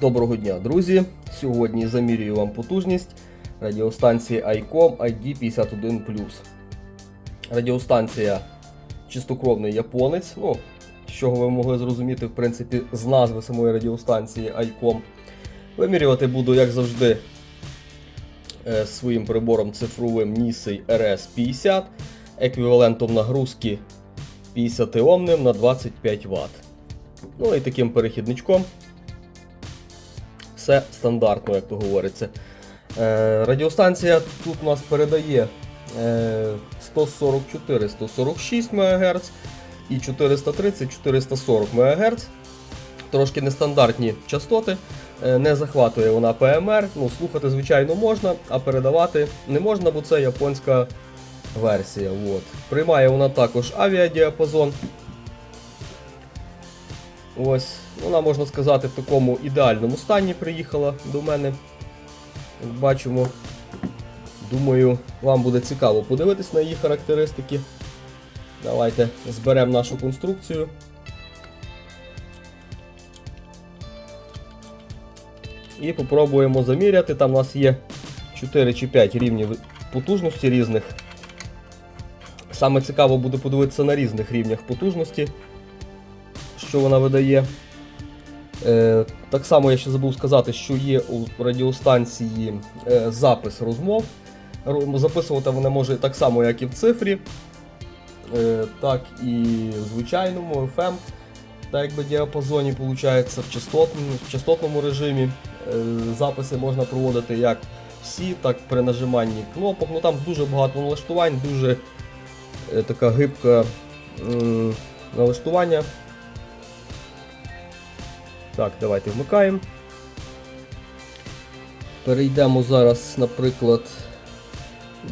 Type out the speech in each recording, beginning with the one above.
Доброго дня, друзі! Сьогодні замірюю вам потужність радіостанції ICOM ID51. Радіостанція чистокровний японець. Ну, з чого ви могли зрозуміти, в принципі, з назви самої радіостанції ICOM. Вимірювати буду, як завжди, е, своїм прибором цифровим Nisei RS50 еквівалентом нагрузки 50 омним на 25 Вт. Ну і таким перехідничком все стандартно, як то говориться. Е, радіостанція тут у нас передає е, 144-146 МГц і 430-440 МГц. Трошки нестандартні частоти. Е, не захватує вона ПМР. Ну, слухати, звичайно, можна, а передавати не можна, бо це японська версія. От. Приймає вона також авіадіапазон. Ось, вона, можна сказати, в такому ідеальному стані приїхала до мене. Як бачимо, думаю, вам буде цікаво подивитись на її характеристики. Давайте зберемо нашу конструкцію. І попробуємо заміряти. Там у нас є 4 чи 5 рівнів потужності різних. Саме цікаво буде подивитися на різних рівнях потужності що вона видає. Е, Так само я ще забув сказати, що є у радіостанції е, запис розмов. Записувати вона може так само, як і в цифрі, е, так і в звичайному FM, так якби діапазоні виходить, в частотному, в частотному режимі. Е, Записи можна проводити як всі, так при нажиманні кнопок. Ну Там дуже багато налаштувань, дуже така гибка налаштування. Так, давайте вмикаємо. Перейдемо зараз, наприклад,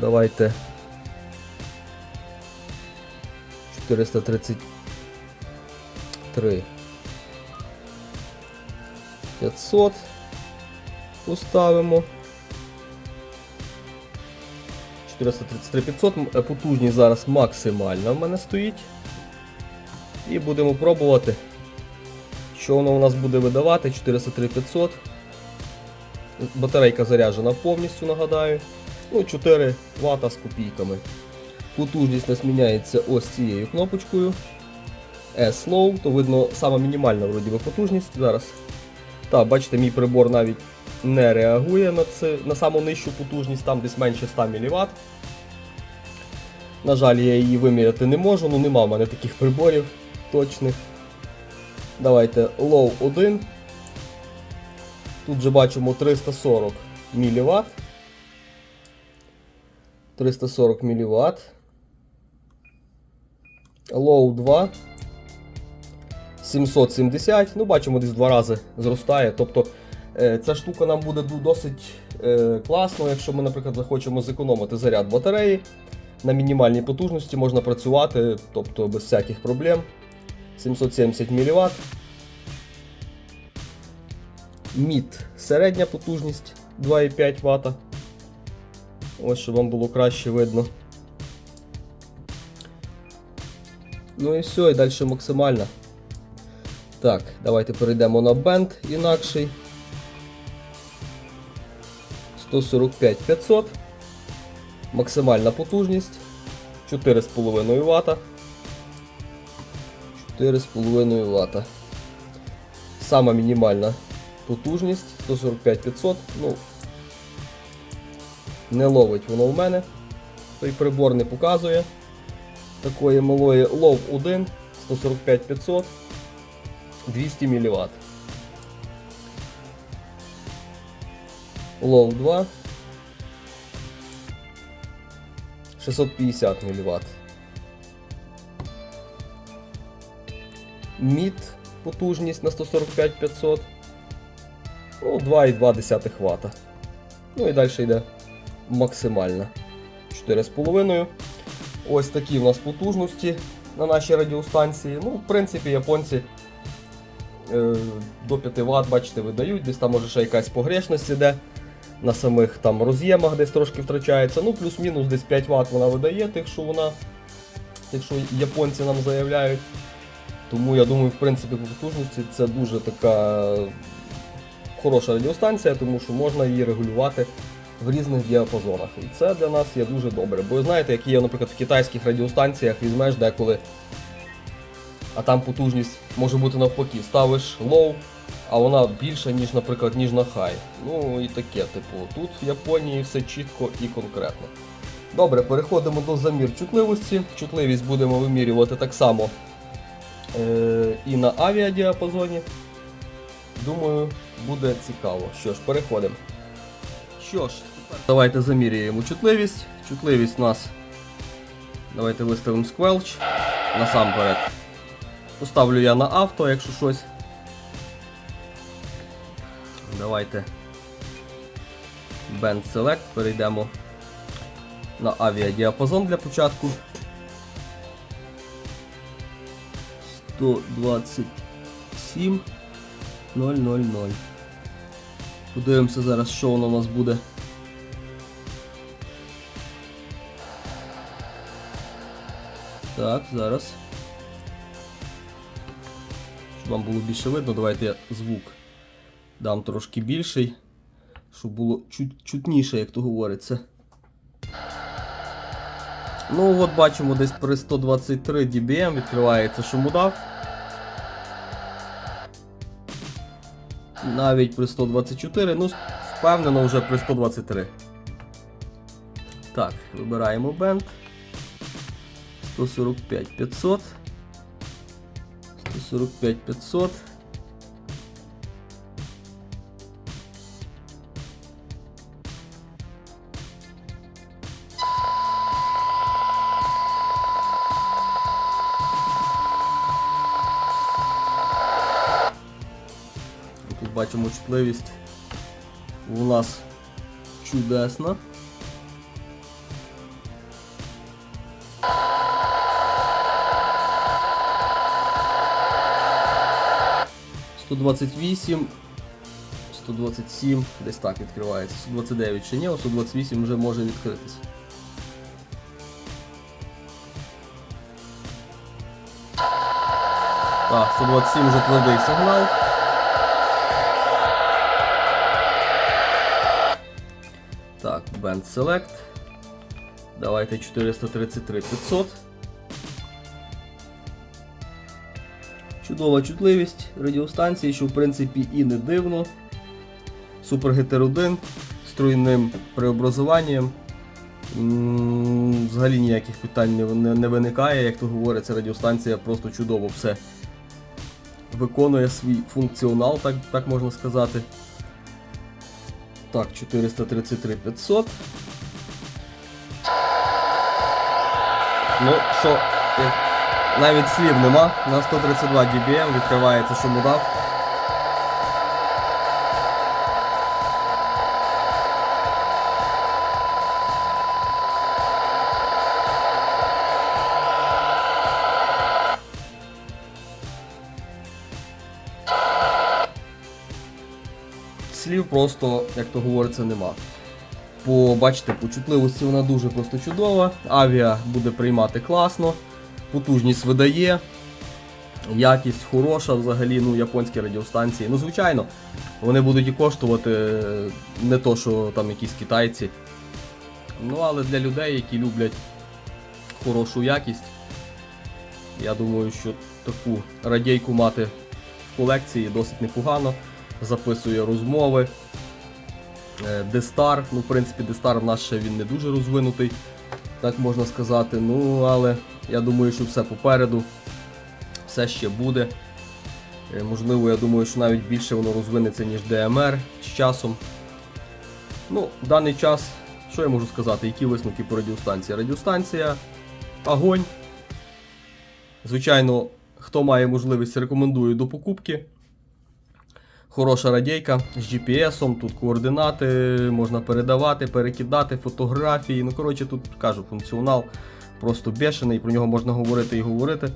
давайте 433 500 поставимо. 433 500, е, потужність зараз максимальна в мене стоїть. І будемо пробувати. Що воно у нас буде видавати? 403 500. Батарейка заряджена повністю, нагадаю. Ну, 4 Вт з копійками. Потужність нас міняється ось цією кнопочкою. S-Low, то видно сама мінімальна вроді би потужність зараз. Так, бачите, мій прибор навіть не реагує на це, на саму нижчу потужність, там десь менше 100 мВт. На жаль, я її виміряти не можу, ну нема в мене таких приборів точних. Давайте low 1. Тут же бачимо 340 мВт. 340 мВт. Low 2. 770. Ну, бачимо, десь два рази зростає. Тобто е, ця штука нам буде досить е, класно, якщо ми, наприклад, захочемо зекономити заряд батареї. На мінімальній потужності можна працювати, тобто без всяких проблем. 770 мВт. Мід середня потужність 2,5 Вт. Ось, щоб вам було краще видно. Ну і все, і далі максимальна. Так, давайте перейдемо на бенд інакший. 145 500. Максимальна потужність 4,5 Вт. 4,5 Вт. Сама мінімальна потужність 145 500. Ну, не ловить воно в мене. Той прибор не показує. Такої малої лов 1 145 500 200 мВт. Лов 2 650 мВт. Мід потужність на 145 500. Ну, 2,2 Вт. Ну і далі йде максимальна. 4,5. Ось такі в нас потужності на нашій радіостанції. Ну, в принципі, японці е, до 5 Вт, бачите, видають, десь там може ще якась погрешність іде. На самих там роз'ємах десь трошки втрачається. Ну, плюс-мінус десь 5 Вт вона видає, тих, що вона, тих, що японці нам заявляють. Тому я думаю, в принципі, по потужності це дуже така хороша радіостанція, тому що можна її регулювати в різних діапазонах. І це для нас є дуже добре. Бо знаєте, які є, наприклад, в китайських радіостанціях візьмеш деколи, а там потужність може бути навпаки. Ставиш low, а вона більша, ніж, наприклад, ніж на high. Ну і таке, типу, тут в Японії все чітко і конкретно. Добре, переходимо до замір чутливості. Чутливість будемо вимірювати так само і на авіадіапазоні. Думаю, буде цікаво. Що ж, переходимо. Що ж, тепер давайте заміряємо чутливість. Чутливість у нас. Давайте виставимо Squelch насамперед. Поставлю я на авто, якщо щось. Давайте Band Select, перейдемо на авіадіапазон для початку. 127 000. Подивимося зараз, що воно у нас буде. Так, зараз. Щоб вам було більше видно, давайте я звук дам трошки більший, щоб було чуть, чутніше, як то говориться. Ну от бачимо десь при 123 dBm відкривається шумодав. Навіть при 124, ну впевнено вже при 123. Так, вибираємо бенд. 145 500. 145 500. Бачимо чутливість у нас чудесна. Сто двадцять вісім, 127, десь так відкривається. 129 ще ні, а 128 вже може відкритися. Так, 127 вже твердий сигнал. Band Select. Давайте 433 500. Чудова чутливість радіостанції, що в принципі і не дивно. Супер Гетер 1 з тройним преобразуванням. Взагалі ніяких питань не, не, не виникає, як то говориться, радіостанція просто чудово все виконує свій функціонал, так, так можна сказати. Так, 433 500. Ну, що, е, навіть слів нема. На 132 dBm відкривається шумодав. Слів просто, як то говориться, нема. По, бачите, по чутливості вона дуже просто чудова. Авіа буде приймати класно, потужність видає, якість хороша взагалі, ну, японські радіостанції. Ну, звичайно, вони будуть і коштувати е, не то, що там якісь китайці. Ну, але для людей, які люблять хорошу якість, я думаю, що таку радійку мати в колекції досить непогано. Записує розмови. Е, Дестар, ну, в принципі, Дестар в нас ще він не дуже розвинутий, так можна сказати. Ну, але я думаю, що все попереду, все ще буде. Е, Можливо, я думаю, що навіть більше воно розвинеться, ніж DMR з часом. Ну, в даний час, що я можу сказати, які висновки по радіостанції? Радіостанція огонь. Звичайно, хто має можливість, рекомендую до покупки. Хороша радійка з GPS, тут координати, можна передавати, перекидати, фотографії. Ну, коротше, тут кажу, функціонал просто бешений, про нього можна говорити і говорити.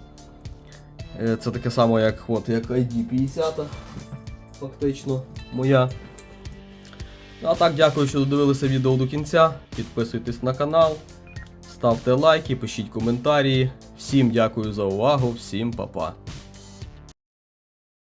Е, Це таке саме, як от, як ID50, фактично моя. Ну, а так, дякую, що додивилися відео до кінця. Підписуйтесь на канал, ставте лайки, пишіть коментарі. Всім дякую за увагу, всім па-па.